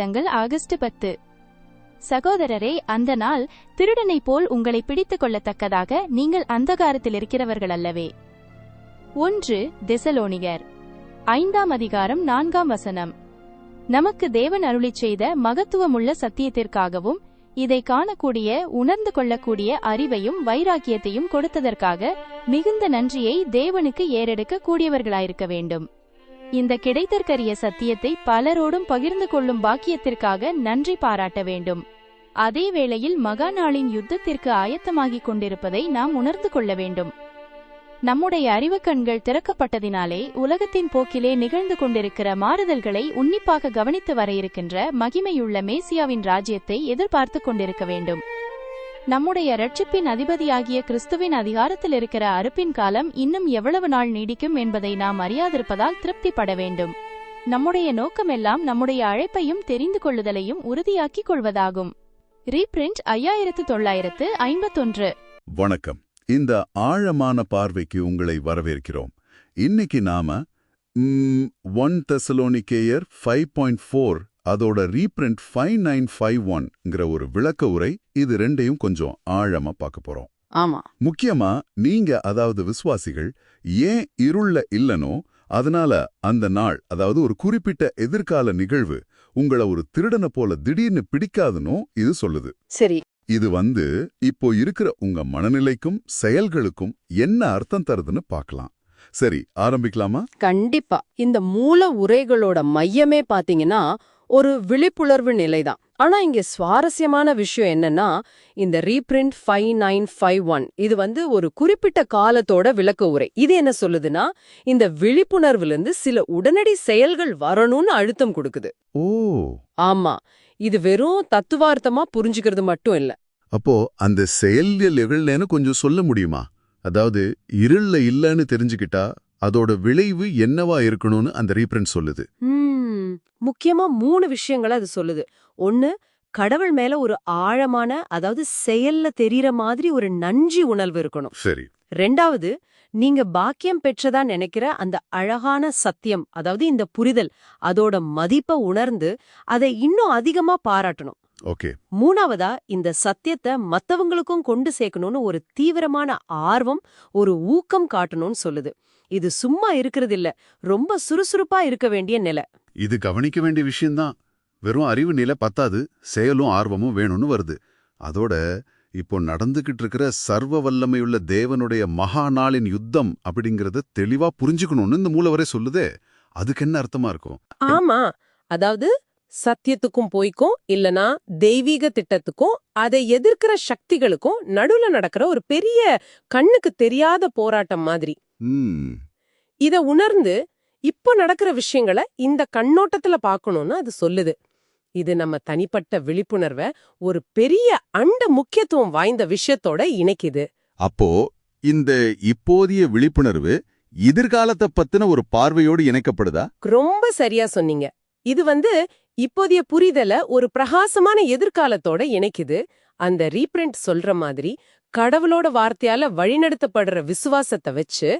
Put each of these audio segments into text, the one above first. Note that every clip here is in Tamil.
வேதங்கள் ஆகஸ்ட் பத்து. சகோதரரே அந்த நாள் திருடனைப் போல் உங்களை பிடித்துக் கொள்ளத்தக்கதாக நீங்கள் அந்தகாரத்தில் இருக்கிறவர்கள் அல்லவே ஒன்று திசலோனிகர். ஐந்தாம் அதிகாரம் நான்காம் வசனம். நமக்கு தேவன் அருளிச் செய்த மகத்துவமுள்ள சத்தியத்திற்காகவும் இதை காணக்கூடிய உணர்ந்து கொள்ளக்கூடிய அறிவையும் வைராக்கியத்தையும் கொடுத்ததற்காக மிகுந்த நன்றியை தேவனுக்கு ஏறெடுக்க கூடியவர்களாயிருக்க வேண்டும். இந்த கிடைத்தற்கரிய சத்தியத்தை பலரோடும் பகிர்ந்து கொள்ளும் பாக்கியத்திற்காக நன்றி பாராட்ட வேண்டும். அதே வேளையில் மகா நாளின் யுத்தத்திற்கு ஆயத்தமாகிக் கொண்டிருப்பதை நாம் உணர்ந்து கொள்ள வேண்டும். நம்முடைய அறிவுக் கண்கள் திறக்கப்பட்டதினாலே உலகத்தின் போக்கிலே நிகழ்ந்து கொண்டிருக்கிற மாறுதல்களை உன்னிப்பாக கவனித்து வர இருக்கின்ற மகிமையுள்ள மேசியாவின் ராஜ்யத்தை எதிர்பார்த்து கொண்டிருக்க வேண்டும். நம்முடைய ரட்சிப்பின் அதிபதியாகிய கிறிஸ்துவின் அதிகாரத்தில் இருக்கிற அறுப்பின் காலம் இன்னும் எவ்வளவு நாள் நீடிக்கும் என்பதை நாம் அறியாதிருப்பதால் திருப்திப்பட வேண்டும். நம்முடைய நோக்கமெல்லாம் நம்முடைய அழைப்பையும் தெரிந்து கொள்ளுதலையும் உறுதியாக்கிக் கொள்வதாகும். ரீபிரிண்ட் ஐயாயிரத்து தொள்ளாயிரத்து ஐம்பத்தொன்று. வணக்கம். இந்த ஆழமான பார்வைக்கு உங்களை வரவேற்கிறோம். இன்னைக்கு நாம ஒன் தெசலோனிக்கேயர் ஃபைவ் பாயிண்ட் ஃபோர் அதோட ரீப்ரிண்ட் ஃபைவ் நைன் ஃபைவ் ஒன்ங்கிற ஒரு விளக்க உரை இது ரெண்டையும் கொஞ்சம் ஆழமா பார்க்க போறோம். ஆமா. முக்கியமா நீங்க அதாவது விசுவாசிகள் ஏன் இருள்ல இல்லனோ அதனால அந்த நாள் அதாவது ஒரு குறிப்பிட்ட எதிர்கால நிகழ்வு உங்கள ஒரு திருடனை போல திடீர்னு பிடிக்காதுனோ இது சொல்லுது. சரி. இது வந்து இப்போ இருக்கிற உங்க மனநிலைக்கும் செயல்களுக்கும் என்ன அர்த்தம் தருதுன்னு பார்க்கலாம். சரி ஆரம்பிக்கலாமா? கண்டிப்பா. இந்த மூல உரைகளோட மையமே பாத்தீங்கன்னா ஒரு விழிப்புணர்வு நிலைதான். ஆனா இங்க சுவாரஸ்யமான விஷயம் என்னன்னா இந்த reprint five nine five one இது வந்து ஒரு குறிப்பிட்ட காலத்தோட விளக்க உரை. இது என்ன சொல்லுதுன்னா இந்த விழிப்புணர்வுல இருந்து சில உடனடி செயல்கள் வரணும்னு அழுத்தம் கொடுக்குது. ஓ. ஆமா. இது வெறும் தத்துவார்த்தமா புரிஞ்சுக்கிறது மட்டும் இல்ல. அப்போ அந்த செயல்கள் எகழ்னு கொஞ்சம் சொல்ல முடியுமா? அதாவது இருள்ல இல்லன்னு தெரிஞ்சுக்கிட்டா அதோட விளைவு என்னவா இருக்கணும்னு அந்த ரீப்ரிண்ட் சொல்லுது. ம், முக்கியமா மூணு விஷயங்களை அது சொல்லுது. ஒன்னு கடவுள் மேல ஒரு ஆழமான அதாவது செயல்ல தெரியற மாதிரி ஒரு நன்றி உணர்வு இருக்கணும். சரி. ரெண்டாவது நீங்க பாக்கியம் பெற்றதா நினைக்கிற அந்த அழகான சத்தியம் அதாவது இந்த புரிதல் அதோட மதிப்பை உணர்ந்து அதை இன்னும் அதிகமா பாராட்டணும். ஓகே. மூணாவதா இந்த சத்தியத்தை மத்தவங்களுக்கும் கொண்டு சேர்க்கணும்னு ஒரு தீவிரமான ஆர்வம் ஒரு ஊக்கம் காட்டணும்னு சொல்லுது. இது சும்மா இருக்கிறது இல்ல ரொம்ப சுறுசுறுப்பா இருக்க வேண்டிய நிலை. இது கவனிக்க வேண்டிய விஷயம்தான். வெறும் அறிவு நிலை பத்தாது செயலும் ஆர்வமும் வேணும்னு வருது. அதோட இப்போ நடந்துகிட்டு இருக்கிற சர்வ வல்லமையுள்ள தேவனுடைய மகா நாளின் யுத்தம் அப்படிங்கறத தெளிவா புரிஞ்சுக்கணும்னு இந்த மூலவரே சொல்லுதே அதுக்கு என்ன அர்த்தமா இருக்கும்? ஆமா அதாவது சத்தியத்துக்கும் பொய்க்கும் இல்லனா தெய்வீக திட்டத்துக்கும் அதை எதிர்க்கிற சக்திகளுக்கும் நடுவுல நடக்கிற ஒரு பெரிய கண்ணுக்கு தெரியாத போராட்டம் மாதிரி. இத உணர்ந்து இப்போ நடக்கிற விஷயங்களை இந்த கண்ணோட்டத்துல பார்க்கணும்னு அது சொல்லுது. இது நம்ம தனிப்பட்ட விழிப்புணர்வை ஒரு பெரிய அண்ட முக்கியத்துவம் வாய்ந்த விஷயத்தோட இணைக்குது. அப்போ இந்த இப்போதைய விழிப்புணர்வு எதிர்காலத்தை பத்தின ஒரு பார்வையோடு இணைக்கப்படுதா? ரொம்ப சரியா சொன்னீங்க. இது வந்து இப்போதைய புரிதல ஒரு பிரகாசமான எதிர்காலத்தோட இணைக்குது. அந்த ரீப்ரிண்ட் சொல்ற மாதிரி கடவுளோட வார்த்தையால வழிநடத்தப்படுற விசுவாசத்தை வச்சு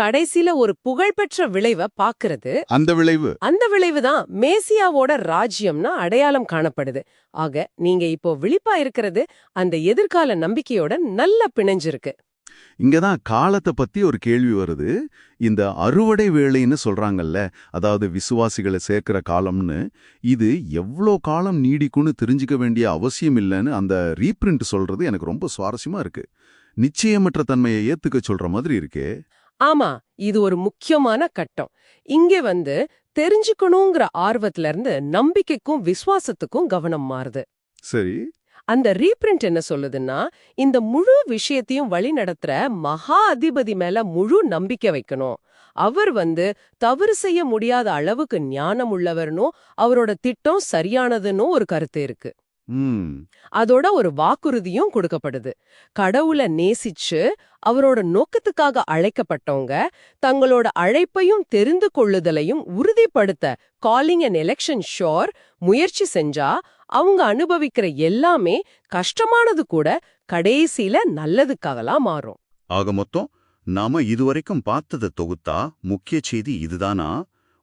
கடைசில ஒரு புகழ்பெற்ற விளைவை பாக்குறது அந்த விளைவு. அந்த விளைவு தான் மேசியாவோட ராஜ்யம்னா அடையாளம் காணப்படுது. ஆக நீங்க இப்போ விழிப்பா இருக்கிறது அந்த எதிர்கால நம்பிக்கையோட நல்ல பிணைஞ்சிருக்கு. இங்கதான் காலத்தை பத்தி ஒரு கேள்வி வருது. இந்த அறுவடை வேளைன்னு சொல்றாங்கல்ல அதாவது விசுவாசிகளை சேர்க்கிற காலம்னு இது எவ்வளோ காலம் நீடிக்கும்னு தெரிஞ்சுக்க வேண்டிய அவசியம் இல்லைன்னு அந்த ரீப்ரிண்ட் சொல்றது எனக்கு ரொம்ப சுவாரஸ்யமா இருக்கு. நிச்சயமற்ற தன்மையை ஏத்துக்க சொல்ற மாதிரி இருக்கே. ஆமா இது ஒரு முக்கியமான கட்டம். இங்க வந்து தெரிஞ்சுக்கணுங்கிற ஆர்வத்துல இருந்து நம்பிக்கைக்கும் விசுவாசத்துக்கும் கவனம் மாறுது. சரி. அந்த ரீப்ரிண்ட் என்ன சொல்லுதுன்னா இந்த முழு விஷயத்தையும் வழி நடத்துற மகா அதிபதி மேல முழு நம்பிக்கை வைக்கணும். அவர் வந்து தவறு செய்ய முடியாத அளவுக்கு ஞானம் உள்ளவர்னும் அவரோட திட்டம் சரியானதுன்னு ஒரு கருத்து இருக்கு. அதோட ஒரு வாக்குறுதியும் கொடுக்கப்படுது. கடவுளை நேசிச்சு அவரோட நோக்கத்துக்காக அழைக்கப்பட்டவங்க தங்களோட அழைப்பையும் தெரிந்து கொள்ளுதலையும் உறுதிப்படுத்த காலிங் அன் எலெக்ஷன் ஷோர் முயற்சி செஞ்சா அவங்க அனுபவிக்கிற எல்லாமே கஷ்டமானது கூட கடைசியில நல்லதுக்காகலாம் மாறும். ஆக மொத்தம் நாம இதுவரைக்கும் பார்த்ததை தொகுத்தா முக்கிய செய்தி இதுதானா?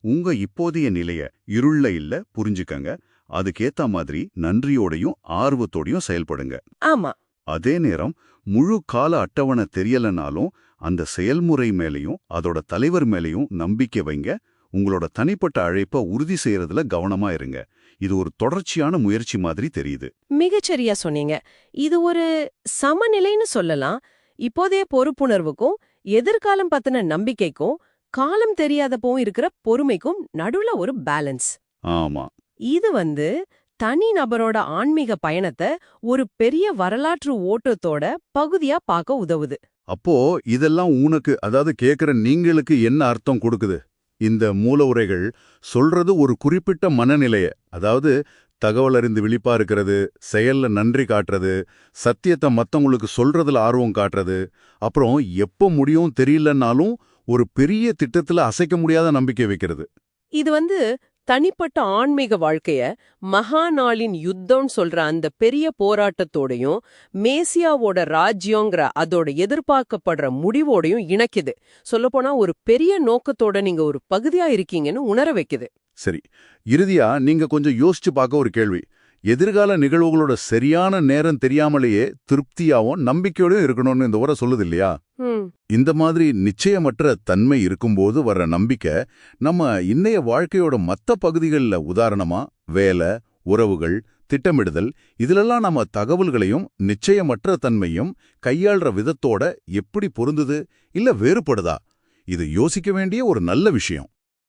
உங்க இப்போதைய நிலைய இருள்ல இல்ல புரிஞ்சுக்கங்க. அதுக்கேத்த மாதிரி நன்றியோடையும் ஆர்வத்தோடையும் செயல்படுங்க. ஆமா. அதே நேரம் முழு கால அட்டவணை தெரியலனாலும் அந்த செயல்முறை மேலயும் அதோட தலைவர் மேலயும் நம்பிக்கை வைங்க. உங்களோட தனிப்பட்ட அழைப்பை உறுதி செய்யறதுல கவனமா இருங்க. இது ஒரு தொடர்ச்சியான முயற்சி மாதிரி தெரியுது. மிகச்சரியா சொன்னீங்க. இது ஒரு சமநிலைன்னு சொல்லலாம். இப்போதைய பொறுப்புணர்வுக்கும் எதிர்காலம் பத்தின நம்பிக்கைக்கும் காலம் தெரியாதப்பவும் இருக்கிற பொறுமைக்கும் நடுவுல ஒரு பேலன்ஸ். ஆமா. இது வந்து தனி நபரோட ஆன்மீக பயணத்தை ஒரு பெரிய வரலாற்று ஓட்டத்தோட பகுதியா பார்க்க உதவுது. அப்போ இதெல்லாம் உனக்கு அதாவது கேக்குற நீங்களுக்கு என்ன அர்த்தம் கொடுக்குது? இந்த மூல உரைகள் சொல்றது ஒரு குறிப்பிட்ட மனநிலைய அதாவது தகவல் அறிந்து விழிப்பா இருக்கிறது செயல்ல நன்றி காட்டுறது சத்தியத்தை மத்தவங்களுக்கு சொல்றதுல ஆர்வம் காட்டுறது அப்புறம் எப்போ முடியும் தெரியலன்னாலும் ஒரு பெரிய திட்டத்துல அசைக்க முடியாத நம்பிக்கை வைக்கிறது. இது வந்து தனிப்பட்ட ஆன்மீக வாழ்க்கைய மகாநாளின் யுத்தம்னு சொல்ற அந்த பெரிய போராட்டத்தோடையும் மேசியாவோட ராஜ்யங்கிற அதோட எதிர்பார்க்கப்படுற முடிவோடையும் இணைக்குது. சொல்லப்போனா ஒரு பெரிய நோக்கத்தோட நீங்க ஒரு பகுதியா இருக்கீங்கன்னு உணர வைக்குது. சரி. இறுதியா நீங்க கொஞ்சம் யோசிச்சு பார்க்க ஒரு கேள்வி. எதிர்கால நிகழ்வுகளோட சரியான நேரம் தெரியாமலேயே திருப்தியாவும் நம்பிக்கையோடயும் இருக்கணும்னு இந்த உரை சொல்லுது இல்லையா? இந்த மாதிரி நிச்சயமற்ற தன்மை இருக்கும்போது வர்ற நம்பிக்கை நம்ம இன்னைய வாழ்க்கையோட மத்த பகுதிகளில் உதாரணமா வேலை உறவுகள் திட்டமிடுதல் இதிலெல்லாம் நம்ம தகவல்களையும் நிச்சயமற்ற தன்மையும் கையாள்ற விதத்தோட எப்படி பொருந்துது இல்ல வேறுபடுதா? இது யோசிக்க வேண்டிய ஒரு நல்ல விஷயம்.